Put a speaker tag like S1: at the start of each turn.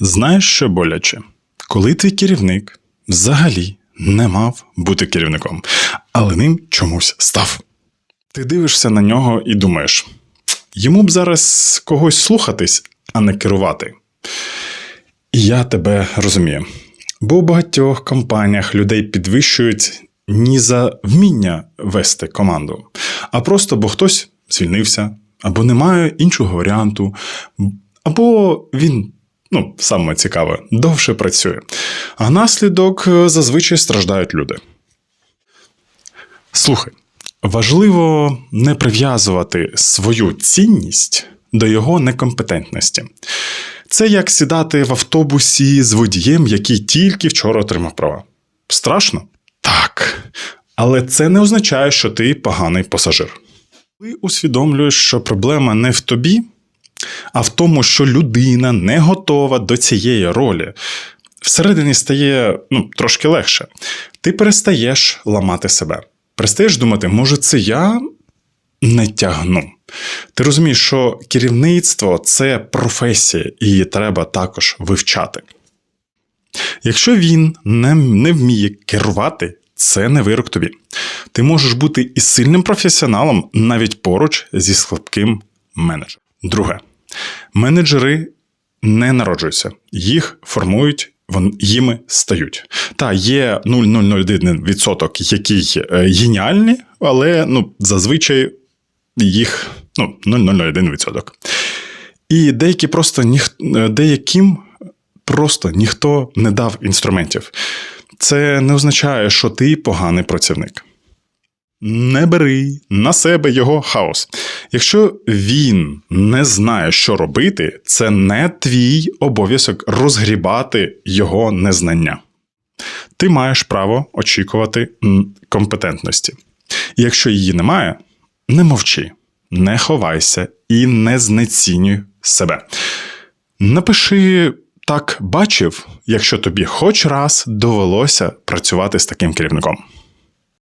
S1: Знаєш, що боляче? Коли твій керівник взагалі не мав бути керівником, але ним чомусь став. Ти дивишся на нього і думаєш: йому б зараз когось слухатись, а не керувати. І я тебе розумію. Бо у багатьох компаніях людей підвищують ні за вміння вести команду, а просто бо хтось звільнився, або немає іншого варіанту, або він, ну, саме цікаве, довше працює. А наслідок е, зазвичай страждають люди. Слухай, важливо не прив'язувати свою цінність до його некомпетентності. Це як сідати в автобусі з водієм, який тільки вчора отримав права. Страшно? Так. Але це не означає, що ти поганий пасажир. Ти усвідомлюєш, що проблема не в тобі, а в тому, що людина не готова до цієї ролі. Всередині стає ну, трошки легше. Ти перестаєш ламати себе. Перестаєш думати, може, це я не тягну. Ти розумієш, що керівництво це професія, і її треба також вивчати. Якщо він не, не вміє керувати, це не вирок тобі. Ти можеш бути і сильним професіоналом навіть поруч зі слабким менеджером. Друге, менеджери не народжуються, їх формують. Вон їми стають. Та є 0,001%, які е, геніальні, але ну, зазвичай їх ну, 0,001%. І деякі просто ніх, е, деяким просто ніхто не дав інструментів. Це не означає, що ти поганий працівник. Не бери на себе його хаос. Якщо він не знає, що робити, це не твій обов'язок розгрібати його незнання. Ти маєш право очікувати компетентності. Якщо її немає, не мовчи, не ховайся і не знецінюй себе. Напиши так бачив, якщо тобі хоч раз довелося працювати з таким керівником.